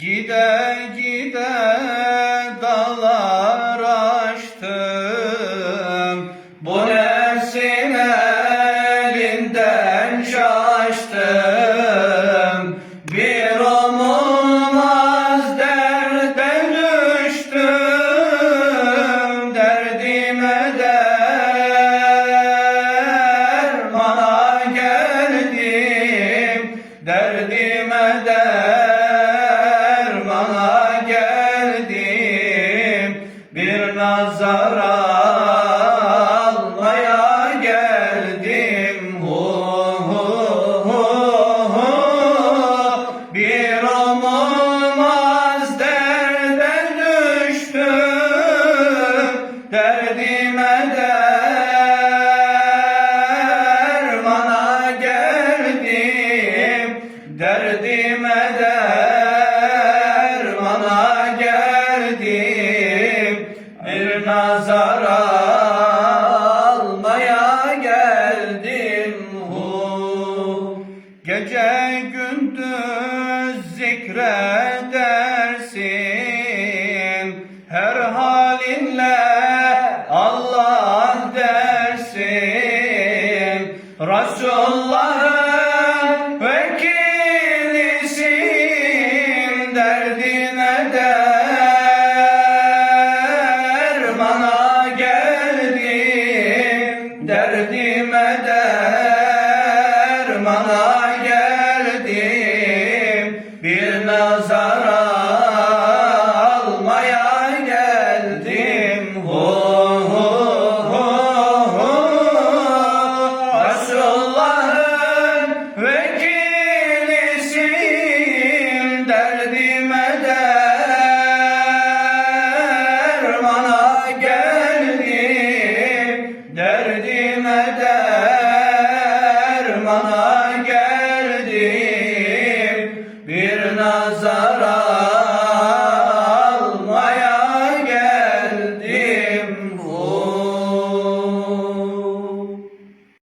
Gide gide dağlar aştım. Bu nefsin elinden şaştım. Bir umulmaz derde düştüm. Derdime dermana geldim. Derdime dermana Derdime dermana geldim. Derdime dermana geldim. Bir nazar almaya geldim. Hu. Gece gündüz zikredersin Resulullah'ın vekilisin Derdine Derdime dermana geldim.